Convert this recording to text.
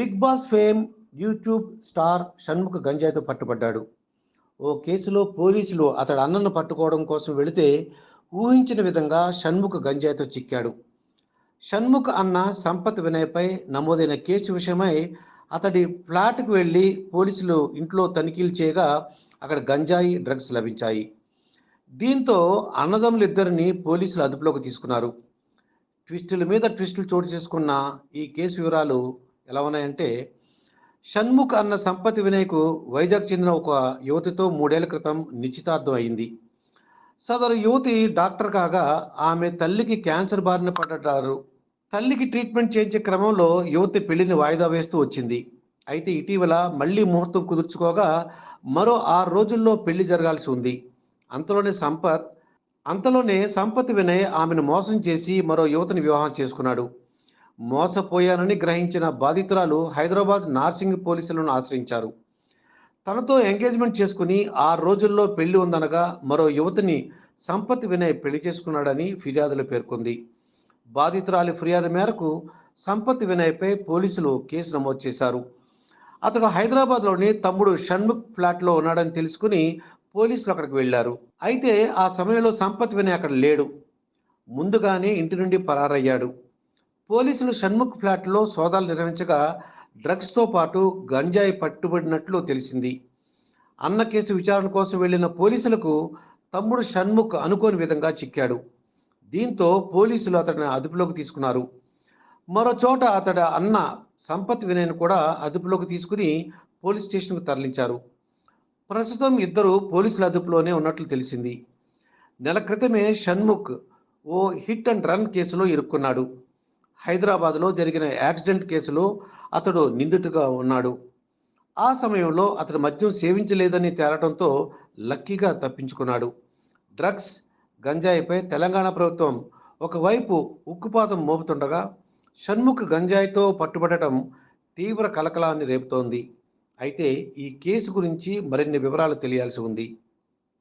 Big Boss fame YouTube star Shanmukh గంజాయితో పట్టుబడ్డాడు. ఓ కేసులో పోలీసులు అతడి అన్నను పట్టుకోవడం కోసం వెళితే ఊహించిన విధంగా షణ్ముఖ గంజాయితో చిక్కాడు. షణ్ముఖ్ అన్న సంపత్ వినయ్పై నమోదైన కేసు విషయమై అతడి ఫ్లాట్కు వెళ్ళి పోలీసులు ఇంట్లో తనిఖీలు చేయగా అక్కడ గంజాయి డ్రగ్స్ లభించాయి. దీంతో అన్నదమ్ములిద్దరిని పోలీసులు అదుపులోకి తీసుకున్నారు. ట్విస్టుల మీద ట్విస్టులు చోటు చేసుకున్న ఈ కేసు వివరాలు ఎలా ఉన్నాయంటే షణ్ముఖ్ అన్న సంపతి వినయ్కు వైజాగ్ చెందిన ఒక యువతితో మూడేళ్ళ క్రితం నిశ్చితార్థం అయింది. సదరు యువతి డాక్టర్ కాగా ఆమె తల్లికి క్యాన్సర్ బారిన పడ్డారు. తల్లికి ట్రీట్మెంట్ చేయించే క్రమంలో యువతి పెళ్ళిని వాయిదా వేస్తూ వచ్చింది. అయితే ఇటీవల మళ్ళీ ముహూర్తం కుదుర్చుకోగా మరో ఆరు రోజుల్లో పెళ్ళి జరగాల్సి ఉంది. అంతలోనే సంపత్ అంతలోనే సంపత్ వినయ్ ఆమెను మోసం చేసి మరో యువతిని వివాహం చేసుకున్నాడు. మోసపోయానని గ్రహించిన బాధితురాలు హైదరాబాద్ నార్సింగ్ పోలీసులను ఆశ్రయించారు. తనతో ఎంగేజ్మెంట్ చేసుకుని ఆరు రోజుల్లో పెళ్ళి ఉందనగా మరో యువతిని సంపత్ వినయ్ పెళ్ళి చేసుకున్నాడని ఫిర్యాదులో పేర్కొంది. బాధితురాలి ఫిర్యాదు మేరకు సంపత్ వినయ్పై పోలీసులు కేసు నమోదు చేశారు. అతడు హైదరాబాద్లోని తమ్ముడు షణ్ముఖ్ ఫ్లాట్లో ఉన్నాడని తెలుసుకుని పోలీసులు అక్కడికి వెళ్ళారు అయితే ఆ సమయంలో సంపత్ వినయ్ అక్కడ లేడు. ముందుగానే ఇంటి నుండి పరారయ్యాడు. పోలీసులు షణ్ముఖ్ ఫ్లాట్లో సోదాలు నిర్వహించగా డ్రగ్స్తో పాటు గంజాయి పట్టుబడినట్లు తెలిసింది. అన్న కేసు విచారణ కోసం వెళ్ళిన పోలీసులకు తమ్ముడు షణ్ముఖ్ అనుకోని విధంగా చిక్కాడు. దీంతో పోలీసులు అతడిని అదుపులోకి తీసుకున్నారు. మరో చోట అతడి అన్న సంపత్ వినయ్ను కూడా అదుపులోకి తీసుకుని పోలీస్ స్టేషన్కు తరలించారు. ప్రస్తుతం ఇద్దరు పోలీసుల అదుపులోనే ఉన్నట్లు తెలిసింది. నెల క్రితమే షణ్ముఖ్ ఓ హిట్ అండ్ రన్ కేసులో ఇరుక్కున్నాడు. హైదరాబాద్లో జరిగిన యాక్సిడెంట్ కేసులో అతడు నిందితుగా ఉన్నాడు. ఆ సమయంలో అతడు మద్యం సేవించలేదని తేలడంతో లక్కీగా తప్పించుకున్నాడు. డ్రగ్స్ గంజాయిపై తెలంగాణ ప్రభుత్వం ఒకవైపు ఉక్కుపాతం మోపుతుండగా షణ్ముఖ్ గంజాయితో పట్టుబడటం తీవ్ర కలకలాన్ని రేపుతోంది. అయితే ఈ కేసు గురించి మరిన్ని వివరాలు తెలియాల్సి ఉంది.